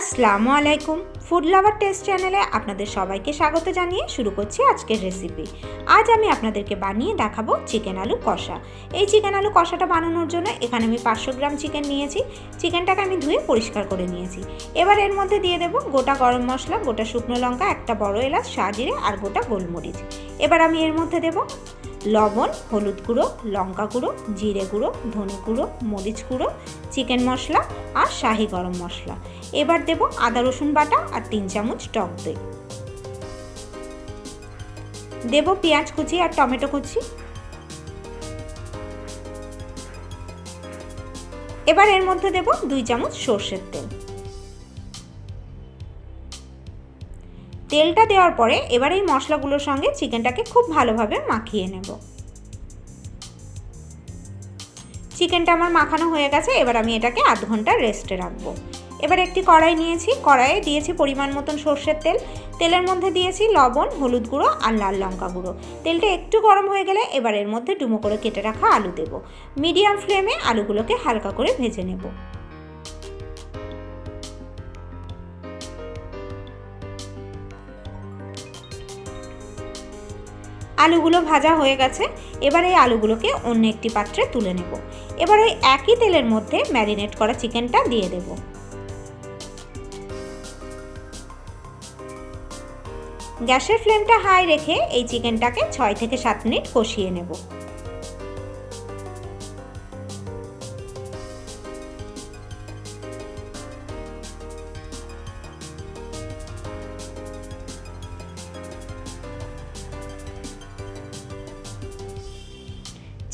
আসসালামু আলাইকুম। Food lover test চ্যানেলে আপনাদের সবাইকে স্বাগত জানিয়ে শুরু করছি আজকের রেসিপি আজ আমি আপনাদেরকে বানিয়ে দেখাবো চিকেন আলু কষা। এই চিকেন আলু কষাটা বানানোর জন্য এখানে আমি পাঁচশো গ্রাম চিকেন নিয়েছি। চিকেনটাকে আমি ধুয়ে পরিষ্কার করে নিয়েছি। এবার এর মধ্যে দিয়ে দেবো গোটা গরম মশলা, গোটা শুকনো লঙ্কা, একটা বড় এলাচ, সাজিরে, আর গোটা গোলমরিচ। এবার আমি এর মধ্যে দেবো লবণ, হলুদ গুঁড়ো, লঙ্কা গুঁড়ো, জিরে গুঁড়ো, ধনে গুঁড়ো, মরিচ গুঁড়ো, চিকেন মশলা আর শাহি গরম মশলা। এবার দেব আদা, রসুন বাটা আর তিন চামচ টক দই। দেব পেঁয়াজ কুচি আর টমেটো কুচি। এবার এর মধ্যে দেব দুই চামচ সর্ষের তেল। তেলটা দেওয়ার পরে এবার এই মশলাগুলোর সঙ্গে চিকেনটাকে খুব ভালোভাবে মাখিয়ে নেব। চিকেনটা আমার মাখানো হয়ে গেছে, এবার আমি এটাকে আধ ঘণ্টা রেস্টে রাখব। এবার একটি কড়াই নিয়েছি, কড়াইয়ে দিয়েছি পরিমাণ মতন সর্ষের তেল। তেলের মধ্যে দিয়েছি লবণ, হলুদ গুঁড়ো আর লাল লঙ্কা গুঁড়ো। তেলটা একটু গরম হয়ে গেলে এবার এর মধ্যে ডুমো করে কেটে রাখা আলু দেব। মিডিয়াম ফ্লেমে আলুগুলোকে হালকা করে ভেজে নেব। আলুগুলো ভাজা হয়ে গেছে। এবার এই আলুগুলোকে অন্য একটি পাত্রে তুলে নেব। এবার ওই একই তেলের মধ্যে ম্যারিনেট করা চিকেনটা দিয়ে দেব। গ্যাসের ফ্লেমটা হাই রেখে এই চিকেনটাকে ছয় থেকে সাত মিনিট কষিয়ে নেব।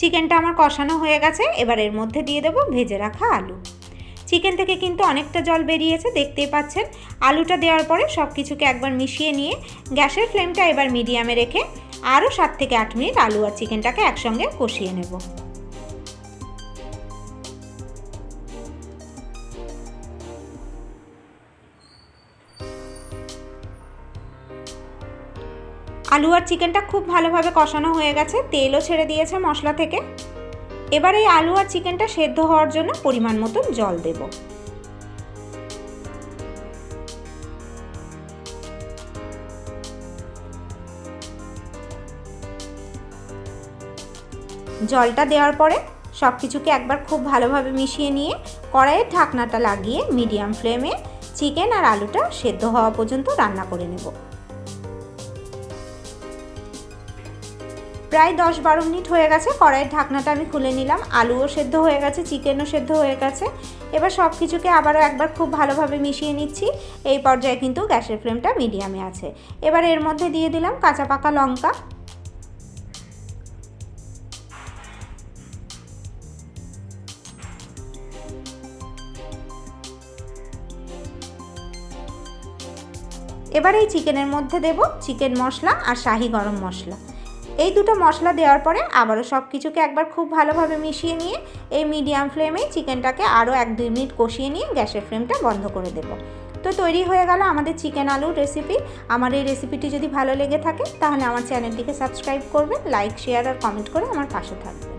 চিকেনটা আমার কষানো হয়ে গেছে, এবার এর মধ্যে দিয়ে দেবো ভেজে রাখা আলু। চিকেন থেকে কিন্তু অনেকটা জল বেরিয়েছে, দেখতেই পাচ্ছেন। আলুটা দেওয়ার পরে সব কিছুকে একবার মিশিয়ে নিয়ে গ্যাসের ফ্লেমটা এবার মিডিয়ামে রেখে আরও সাত থেকে আট মিনিট আলু আর চিকেনটাকে একসঙ্গে কষিয়ে নেব। আলু আর চিকেনটা খুব ভালোভাবে কষানো হয়ে গেছে, তেলও ছেড়ে দিয়েছে মশলা থেকে। এবার এই আলু আর চিকেনটা সেদ্ধ হওয়ার জন্য পরিমাণ মতন জল দেব। জলটা দেওয়ার পরে সব কিছুকে একবার খুব ভালোভাবে মিশিয়ে নিয়ে কড়াইয়ের ঢাকনাটা লাগিয়ে মিডিয়াম ফ্লেমে চিকেন আর আলুটা সেদ্ধ হওয়া পর্যন্ত রান্না করে নেব। প্রায় দশ বারো মিনিট হয়ে গেছে, কড়াইয়ের ঢাকনাটা আমি খুলে নিলাম। আলুও সেদ্ধ হয়ে গেছে, চিকেনও সেদ্ধ হয়ে গেছে। এবার সব কিছুকে আবারও একবার খুব ভালোভাবে মিশিয়ে নিচ্ছি। এই পর্যায়ে কিন্তু গ্যাসের ফ্লেমটা মিডিয়ামে আছে। এবার এর মধ্যে দিয়ে দিলাম কাঁচা পাকা লঙ্কা। এবার এই চিকেনের মধ্যে দেব চিকেন মশলা আর শাহি গরম মশলা। এই দুটো মশলা দেওয়ার পরে আবারও সব কিছুকে একবার খুব ভালোভাবে মিশিয়ে নিয়ে এই মিডিয়াম ফ্লেমে চিকেনটাকে আরও এক দুই মিনিট কষিয়ে নিয়ে গ্যাসের ফ্লেমটা বন্ধ করে দেবো। তো তৈরি হয়ে গেল আমাদের চিকেন আলুর রেসিপি। আমার এই রেসিপিটি যদি ভালো লেগে থাকে, তাহলে আমার চ্যানেলটিকে সাবস্ক্রাইব করবেন, লাইক, শেয়ার আর কমেন্ট করে আমার পাশে থাকবেন।